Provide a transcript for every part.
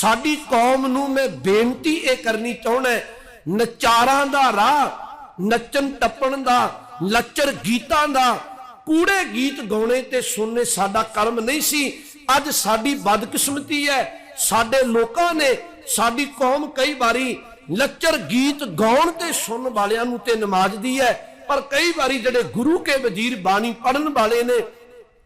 ਸਾਡੀ ਕੌਮ ਨੂੰ ਮੈਂ ਬੇਨਤੀ ਇਹ ਕਰਨੀ ਚਾਹੁੰਦਾ ਨਚਾਰਾਂ ਦਾ ਰਾਹ, ਨੱਚਣ ਟੱਪਣ ਦਾ, ਲੱਚਰ ਗੀਤਾਂ ਦਾ, ਕੂੜੇ ਗੀਤ ਗਾਉਣੇ ਤੇ ਸੁਣਨੇ ਸਾਡਾ ਕਰਮ ਨਹੀਂ ਸੀ। ਅੱਜ ਸਾਡੀ ਬਦਕਿਸਮਤੀ ਹੈ, ਸਾਡੇ ਲੋਕਾਂ ਨੇ, ਸਾਡੀ ਕੌਮ ਕਈ ਵਾਰੀ ਲੱਚਰ ਗੀਤ ਗਾਉਣ ਤੇ ਸੁਣਨ ਵਾਲਿਆਂ ਨੂੰ ਤੇ ਨਮਾਜ਼ਦੀ ਹੈ, ਪਰ ਕਈ ਵਾਰੀ ਜਿਹੜੇ ਗੁਰੂ ਕੇ ਵਜ਼ੀਰ ਬਾਣੀ ਪੜਨ ਵਾਲੇ ਨੇ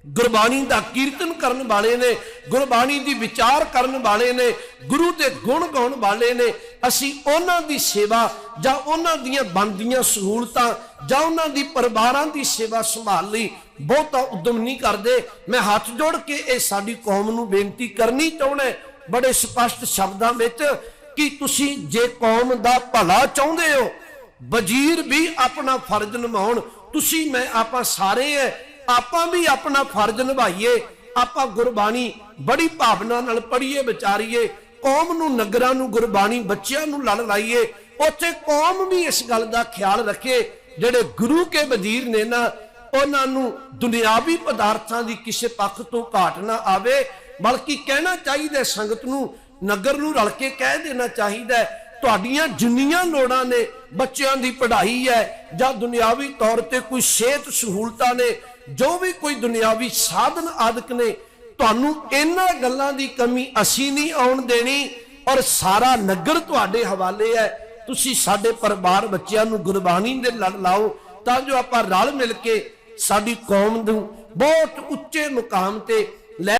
ਗੁਰਬਾਣੀ ਦਾ ਕੀਰਤਨ ਕਰਨ ਵਾਲੇ ਨੇ, ਗੁਰਬਾਣੀ ਦੀ ਵਿਚਾਰ ਕਰਨ ਵਾਲੇ ਨੇ, ਗੁਰੂ ਦੇ ਗੁਣ ਗਾਉਣ ਵਾਲੇ ਨੇ, ਅਸੀਂ ਉਹਨਾਂ ਦੀ ਸੇਵਾ ਜਾਂ ਉਹਨਾਂ ਦੀਆਂ ਬਣਦੀਆਂ ਸਹੂਲਤਾਂ ਜਾਂ ਉਹਨਾਂ ਦੀ ਪਰਿਵਾਰਾਂ ਦੀ ਸੇਵਾ ਸੰਭਾਲ ਲਈ ਬਹੁਤਾ ਉਦਮ ਨਹੀਂ ਕਰਦੇ। ਮੈਂ ਹੱਥ ਜੋੜ ਕੇ ਇਹ ਸਾਡੀ ਕੌਮ ਨੂੰ ਬੇਨਤੀ ਕਰਨੀ ਚਾਹੁੰਦਾ ਬੜੇ ਸਪਸ਼ਟ ਸ਼ਬਦਾਂ ਵਿੱਚ ਕਿ ਤੁਸੀਂ ਜੇ ਕੌਮ ਦਾ ਭਲਾ ਚਾਹੁੰਦੇ ਹੋ, ਵਜ਼ੀਰ ਵੀ ਆਪਣਾ ਫਰਜ਼ ਨਿਭਾਉਣ, ਤੁਸੀਂ, ਮੈਂ, ਆਪਾਂ ਸਾਰੇ ਐ ਆਪਾਂ ਵੀ ਆਪਣਾ ਫਰਜ਼ ਨਿਭਾਈਏ, ਆਪਾਂ ਗੁਰਬਾਣੀ ਬੜੀ ਭਾਵਨਾ ਨਾਲ ਪੜ੍ਹੀਏ, ਵਿਚਾਰੀਏ, ਕੌਮ ਨੂੰ ਨਗਰਾਂ ਨੂੰ ਗੁਰਬਾਣੀ, ਬੱਚਿਆਂ ਨੂੰ ਲੜ ਲਾਈਏ, ਉੱਥੇ ਕੌਮ ਵੀ ਇਸ ਗੱਲ ਦਾ ਖਿਆਲ ਰੱਖੇ, ਜਿਹੜੇ ਗੁਰੂ ਕੇ ਵਜ਼ੀਰ ਨੇ ਨਾ, ਉਹਨਾਂ ਨੂੰ ਦੁਨਿਆਵੀ ਪਦਾਰਥਾਂ ਦੀ ਕਿਸੇ ਪੱਖ ਤੋਂ ਘਾਟ ਨਾ ਆਵੇ, ਬਲਕਿ ਕਹਿਣਾ ਚਾਹੀਦਾ ਸੰਗਤ ਨੂੰ ਨਗਰ ਨੂੰ ਰਲ ਕੇ ਕਹਿ ਦੇਣਾ ਚਾਹੀਦਾ ਤੁਹਾਡੀਆਂ ਜਿੰਨੀਆਂ ਲੋੜਾਂ ਨੇ, ਬੱਚਿਆਂ ਦੀ ਪੜ੍ਹਾਈ ਹੈ, ਜਾਂ ਦੁਨਿਆਵੀ ਤੌਰ ਤੇ ਕੋਈ ਸਿਹਤ ਸਹੂਲਤਾਂ ਨੇ ਜੋ ਵੀ ਕੋਈ ਦੁਨਿਆਵੀ ਸਾਧਨ ਆਦਿਕ ਨੇ, ਤੁਹਾਨੂੰ ਇਹਨਾਂ ਗੱਲਾਂ ਦੀ ਕਮੀ ਅਸੀਂ ਨਹੀਂ ਆਉਣ ਦੇਣੀ ਔਰ ਸਾਰਾ ਨਗਰ ਤੁਹਾਡੇ ਹਵਾਲੇ ਹੈ। ਤੁਸੀਂ ਸਾਡੇ ਪਰਿਵਾਰ ਬੱਚਿਆਂ ਨੂੰ ਗੁਰਬਾਣੀ ਦੇ ਲੜ ਲਾਓ ਤਾਂ ਜੋ ਆਪਾਂ ਰਲ ਮਿਲ ਕੇ ਸਾਡੀ ਕੌਮ ਨੂੰ ਬਹੁਤ ਉੱਚੇ ਮੁਕਾਮ ਤੇ